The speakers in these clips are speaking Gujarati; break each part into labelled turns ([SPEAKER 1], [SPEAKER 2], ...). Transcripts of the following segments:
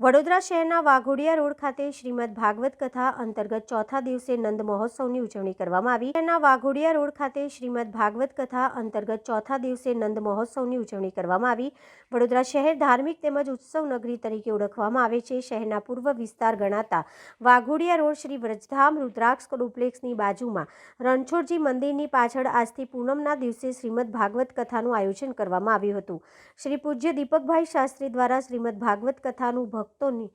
[SPEAKER 1] વડોદરા શહેરના વાઘોડિયા રોડ ખાતે શ્રીમદ ભાગવત કથા અંતર્ગત ચોથા દિવસે નંદ મહોત્સવની ઉજવણી કરવામાં આવી. શહેરના વાઘોડિયા રોડ ખાતે શ્રીમદ ભાગવત કથા અંતર્ગત ચોથા દિવસે નંદ મહોત્સવની ઉજવણી કરવામાં આવી. વડોદરા શહેર ધાર્મિક તેમજ ઉત્સવ નગરી તરીકે ઓળખવામાં આવે છે. શહેરના પૂર્વ વિસ્તાર ગણાતા વાઘોડિયા રોડ શ્રી વ્રજધામ રુદ્રાક્ષ ડુપ્લેક્સની બાજુમાં રણછોડજી મંદિરની પાછળ આજથી પૂનમના દિવસે શ્રીમદ ભાગવત કથાનું આયોજન કરવામાં આવ્યું હતું. શ્રી પૂજ્ય દીપકભાઈ શાસ્ત્રી દ્વારા શ્રીમદ ભાગવત કથાનું ભક્તોની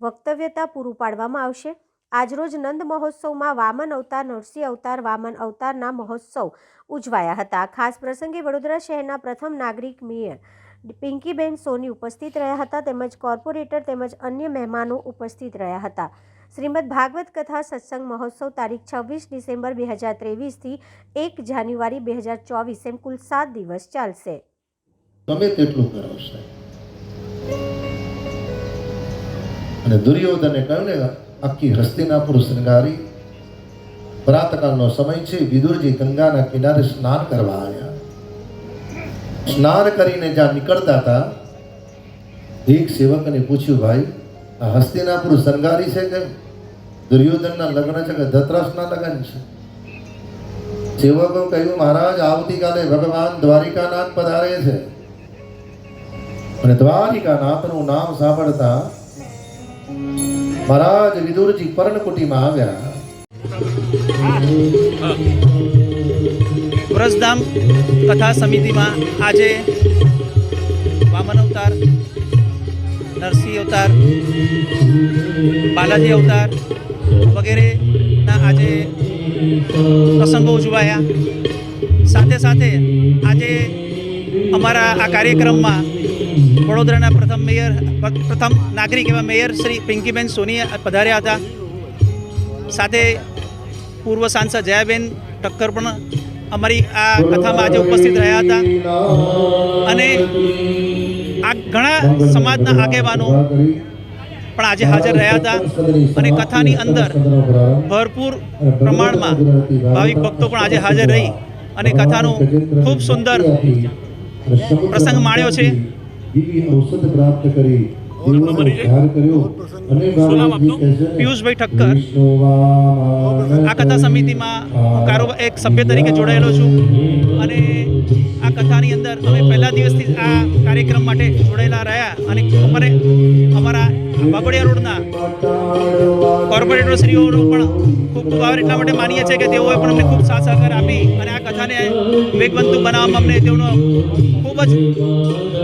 [SPEAKER 1] વક્તવ્યતા પૂરું પાડવામાં આવશે. આજરોજ નંદ મહોત્સવમાં વામન અવતાર, નરસિંહ અવતાર, વામન અવતારના મહોત્સવ ઉજવાયા હતા. ખાસ પ્રસંગે વડોદરા શહેરના પ્રથમ નાગરિક મેયર પિંકીબેન સોની ઉપસ્થિત રહ્યા હતા. તેમજ કોર્પોરેટર તેમજ અન્ય મહેમાનો ઉપસ્થિત રહ્યા હતા. શ્રીમદ ભાગવત કથા સત્સંગ મહોત્સવ તારીખ છવ્વીસ ડિસેમ્બર બે હજાર ત્રેવીસથી એક જાન્યુઆરી બે હજાર ચોવીસ એમ કુલ સાત દિવસ ચાલશે.
[SPEAKER 2] ગમે તેટલું કરાવશે. અને દુર્યોધને કહ્યું ને આખી હસ્તિનાપુર શૃંગારી. પ્રાતકાળનો સમય છે, વિદુરજી ગંગાના કિનારે સ્નાન કરવા આવ્યા. સ્નાન કરીને જ્યાં નીકળતા હતા, એક સેવકને પૂછ્યું, ભાઈ, આ હસ્તિનાપુર શૃંગારી છે કે દુર્યોધનના લગ્ન છે કે ધતરાસના લગ્ન છે? સેવકો કહ્યું, મહારાજ, આવતીકાલે ભગવાન દ્વારિકાનાથ પધારે છે. અને દ્વારિકાનાથનું નામ સાંભળતા મહારાજ વિદુરજી પર્ણકુટીમાં આવ્યા.
[SPEAKER 3] વ્રજધામ કથા સમિતિમાં આજે વામન અવતાર, નરસિંહ અવતાર, બાલાજી અવતાર વગેરેના આજે પ્રસંગો ઉજવાયા. સાથે સાથે આજે અમારા આ કાર્યક્રમમાં વડોદરાના પ્રથમ મેયર, પ્રથમ નાગરિક એવા મેયર શ્રી પિંકીબેન સોની પધાર્યા હતા. સાથે પૂર્વ સાંસદ જયાબેન ઠક્કર પણ અમારી આ કથામાં આજે ઉપસ્થિત રહ્યા હતા. અને આ ઘણા સમાજના આગેવાનો પણ આજે હાજર રહ્યા હતા અને કથાની અંદર ભરપૂર પ્રમાણમાં ભાવિક ભક્તો પણ આજે હાજર રહી અને કથાનું ખૂબ સુંદર પ્રસંગ માણ્યો છે.
[SPEAKER 2] ઔષધ પ્રાપ્ત કરી ઉદ્ધાર કર્યો અને
[SPEAKER 3] પિયુષભાઈ ઠક્કર. આ કથા સમિતિમાં હું કારો એક સભ્ય તરીકે જોડાયેલો છું અને આ કથાની અંદર અમે પહેલા દિવસથી આ કાર્યક્રમ માટે જોડાયેલા રહ્યા અને અમારે અમારા બાગોડિયા રોડના કોર્પોરેટર શ્રીઓનો પણ ખૂબ ખૂબ આભાર. એટલા માટે માનીએ છીએ કે તેઓએ પણ અમને ખૂબ સાથ સહકાર આપી અને આ કથાને વેગવંતુ બનાવવામાં અમને તેઓનો ખૂબ જ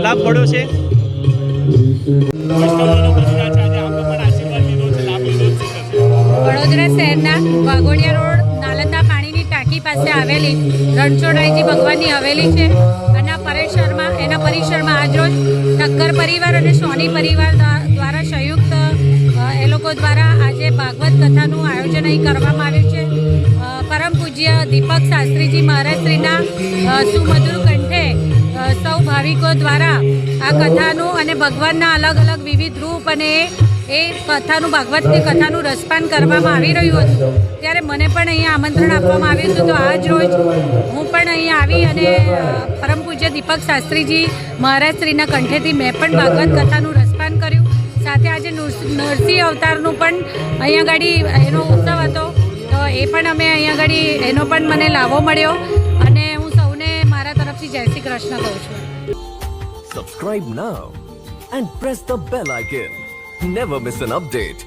[SPEAKER 3] લાભ મળ્યો છે.
[SPEAKER 4] વડોદરા શહેરના વાઘોડિયા રોડ નાલંદા પાણીની ટાંકી પાસે આવેલી રણછોડરાયજી ભગવાનની હવેલી છે. અને પરિસરમાં, એના પરિસરમાં આજરોજ ઠક્કર પરિવાર અને સોની પરિવાર દ્વારા સંયુક્ત એ લોકો દ્વારા આજે ભાગવત કથાનું આયોજન અહીં કરવામાં આવ્યું છે. પરમ પૂજ્ય દીપક શાસ્ત્રીજી મહારાજશ્રીના સુમધુર કંઠે સૌ ભાવિકો દ્વારા આ કથાનું અને ભગવાનના અલગ અલગ વિવિધ રૂપ અને એ કથાનું ભાગવતની કથાનું રસપાન કરવામાં આવી રહ્યું હતું. ત્યારે મને પણ અહીંયા આમંત્રણ આપવામાં આવ્યું હતું તો આજ રોજ હું પણ અહીંયા આવી અને પરમ પૂજ્ય દીપક શાસ્ત્રીજી મહારાજશ્રીના કંઠેથી મેં પણ ભાગવત કથાનું રસપાન કર્યું. સાથે આજે નરસિંહ અવતારનું પણ અહીંયા ગાડી, એનો ઉત્સવ હતો. એ પણ અમે અહીંયા ગાડી એનો પણ મને લાભો મળ્યો અને હું સૌને મારા તરફથી જય શ્રી કૃષ્ણ કહું છું
[SPEAKER 5] Subscribe now and press the bell icon. Never miss an update.